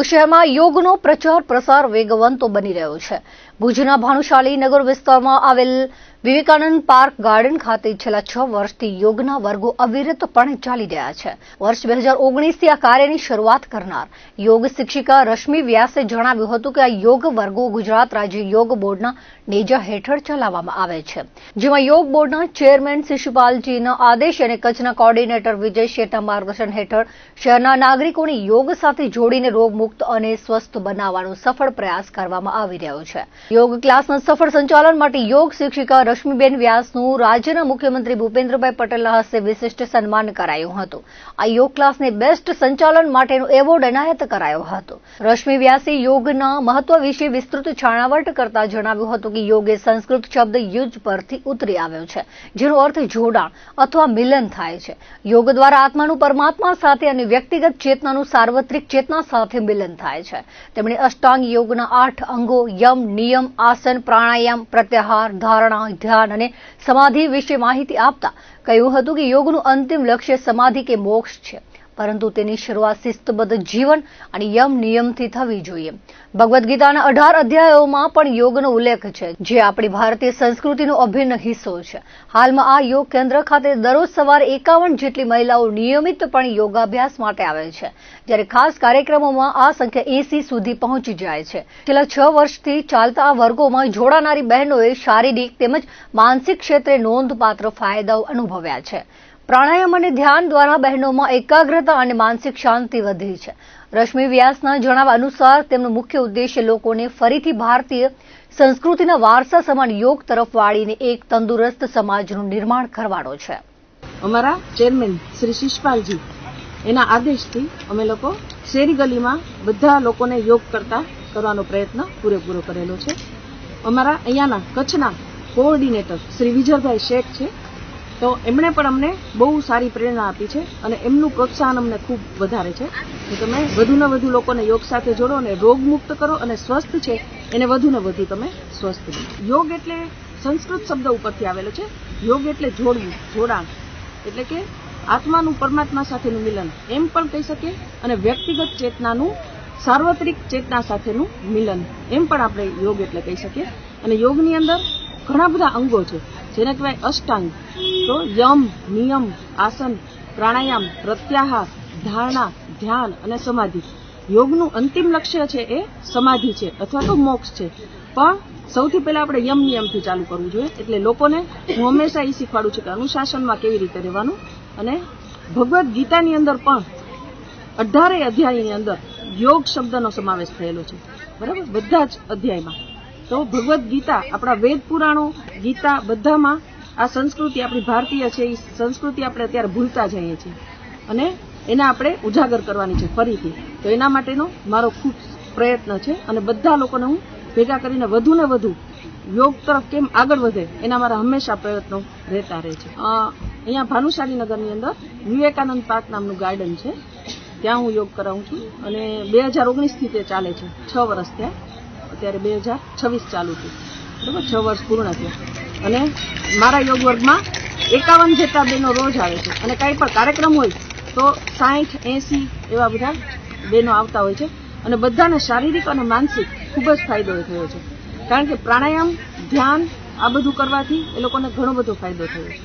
શહેરમાં યોગનો પ્રચાર પ્રસાર વેગવંતો બની રહ્યો છે. ભુજના ભાનુશાલી નગર વિસ્તારમાં આવેલ વિવેકાનંદ પાર્ક ગાર્ડન ખાતે છેલ્લા છ વર્ષથી યોગના વર્ગો અવિરતપણે ચાલી રહ્યા છે. વર્ષ બે હજાર ઓગણીસથી આ કાર્યની શરૂઆત કરનાર યોગ શિક્ષિકા રશ્મિ વ્યાસે જણાવ્યું હતું કે આ યોગ વર્ગો ગુજરાત રાજ્ય યોગ બોર્ડના નેજા હેઠળ ચલાવવામાં આવે છે. જેમાં યોગ બોર્ડના ચેરમેન શિશુપાલજીના આદેશ અને કચ્છના કોર્ડિનેટર વિજય શેઠના માર્ગદર્શન હેઠળ શહેરના નાગરિકોને યોગ સાથે જોડીને રોગમુક્ત અને સ્વસ્થ બનાવવાનો સફળ પ્રયાસ કરવામાં આવી રહ્યો છે. યોગ ક્લાસના સફળ સંચાલન માટે યોગ શિક્ષિકા રશ્મિબેન વ્યાસનું રાજ્યના મુખ્યમંત્રી ભૂપેન્દ્રભાઈ પટેલના હસ્તે વિશિષ્ટ સન્માન કરાયું હતું. આ યોગ ક્લાસને બેસ્ટ સંચાલન માટેનો એવોર્ડ એનાયત કરાયો હતો. રશ્મિ વ્યાસે યોગના મહત્વ વિશે વિસ્તૃત છાણાવટ કરતા જણાવ્યું હતું કે યોગ એ સંસ્કૃત શબ્દ યુજ પરથી ઉતરી આવ્યો છે, જેનો અર્થ જોડાણ અથવા મિલન થાય છે. યોગ દ્વારા આત્માનું પરમાત્મા સાથે અને વ્યક્તિગત ચેતનાનું સાર્વત્રિક ચેતના સાથે મિલન થાય છે. તેમણે અષ્ટાંગ યોગના આઠ અંગો યમ, નિયમ આસન પ્રાણાયામ પ્રત્યાહાર ધારણા ધ્યાન અને સમાધિ વિશે માહિતી આપતા કહ્યું હતું કે યોગનું અંતિમ લક્ષ્ય સમાધિ કે મોક્ષ છે પરંતુ તેની શરૂઆત શિસ્તબદ્ધ જીવન અને યમ નિયમથી થવી જોઈએ. ભગવદ્ ગીતાના અઢાર અધ્યાયોમાં પણ યોગનો ઉલ્લેખ છે, જે આપણી ભારતીય સંસ્કૃતિનો અભિન્ન હિસ્સો છે. હાલમાં આ યોગ કેન્દ્ર ખાતે દરરોજ સવારે એકાવન જેટલી મહિલાઓ નિયમિતપણે યોગાભ્યાસ માટે આવે છે. જ્યારે ખાસ કાર્યક્રમોમાં આ સંખ્યા એસી સુધી પહોંચી જાય છે. છેલ્લા છ વર્ષથી ચાલતા આ વર્ગોમાં જોડાનારી બહેનોએ શારીરિક તેમજ માનસિક ક્ષેત્રે નોંધપાત્ર ફાયદાઓ અનુભવ્યા છે. પ્રાણાયામ અને ધ્યાન દ્વારા બહેનોમાં એકાગ્રતા અને માનસિક શાંતિ વધી છે. રશ્મિ વ્યાસના જણાવ્યા અનુસાર તેમનો મુખ્ય ઉદ્દેશ્ય લોકોને ફરીથી ભારતીય સંસ્કૃતિના વારસા સમાન યોગ તરફ વાળીને એક તંદુરસ્ત સમાજનું નિર્માણ કરવાનો છે. અમારા ચેરમેન શ્રી શિષપાલજી, એના આદેશથી અમે લોકો શેરી ગલીમાં બધા લોકોને યોગ કરતા કરવાનો પ્રયત્ન પૂરેપૂરો કરેલો છે. અમારા અહીંયાના કચ્છના કોઓર્ડિનેટર શ્રી વિજયભાઈ શેખ છે. તો એમણે પણ અમને બહુ સારી પ્રેરણા આપી છે અને એમનું પ્રોત્સાહન અમને ખૂબ વધારે છે. કે તમે વધુને વધુ લોકોને યોગ સાથે જોડો અને રોગમુક્ત કરો અને સ્વસ્થ છે, એને વધુને વધુ તમે સ્વસ્થ કરો યોગ એટલે સંસ્કૃત શબ્દ ઉપરથી આવેલો છે. યોગ એટલે જોડવું, જોડાણ. એટલે કે આત્માનું પરમાત્મા સાથેનું મિલન. એમ પણ કહી શકીએ અને વ્યક્તિગત ચેતનાનું, સાર્વત્રિક ચેતના સાથેનું મિલન. એમ પણ આપણે યોગ એટલે કહી શકીએ. અને યોગની અંદર ઘણા બધા અંગો છે. જેને કહેવાય અષ્ટાંગ. તો યમ, નિયમ, આસન, પ્રાણાયામ, પ્રત્યાહાર, ધારણા, ધ્યાન અને સમાધિ. યોગનું અંતિમ લક્ષ્ય છે એ સમાધિ છે અથવા તો મોક્ષ છે. પણ સૌથી પહેલા આપણે યમ નિયમથી ચાલુ કરવું જોઈએ. એટલે લોકોને હું હંમેશા એ શીખવાડું છું કે અનુશાસનમાં કેવી રીતે રહેવાનું અને ભગવદ્ ગીતાની અંદર પણ અઢારે અધ્યાયની અંદર યોગ શબ્દનો સમાવેશ થયેલો છે. બરાબર? બધા જ અધ્યાયમાં. તો ભગવદ્ ગીતા, આપણા વેદ પુરાણો, ગીતા બધામાં આ સંસ્કૃતિ આપણી ભારતીય છે એ સંસ્કૃતિ આપણે અત્યારે ભૂલતા જઈએ છીએ. અને એને આપણે ઉજાગર કરવાની છે ફરીથી. તો એના માટેનો મારો ખૂબ પ્રયત્ન છે અને બધા લોકોને હું ભેગા કરીને વધુ ને વધુ યોગ તરફ કેમ આગળ વધે, એના મારા હંમેશા પ્રયત્નો રહેતા રહે છે. અહીંયા ભાનુશાલી નગરની અંદર વિવેકાનંદ પાર્ક નામનું ગાર્ડન છે. ત્યાં હું યોગ કરાવું છું અને બે હજાર ઓગણીસથી તે ચાલે છે. છ વર્ષ ત્યાં. અત્યારે બે હજાર છવ્વીસ ચાલુ થયું. બરાબર? છ વર્ષ પૂર્ણ થયા. અને મારા યોગ વર્ગમાં એકાવન જેટલા બહેનો રોજ આવે છે. અને કાંઈ પણ કાર્યક્રમ હોય તો સાઠ એંસી એવા બધા બહેનો આવતા હોય છે. અને બધાને શારીરિક અને માનસિક ખૂબ જ ફાયદો થયો છે. કારણ કે પ્રાણાયામ, ધ્યાન આ બધું કરવાથી એ લોકોને ઘણો બધો ફાયદો થયો છે.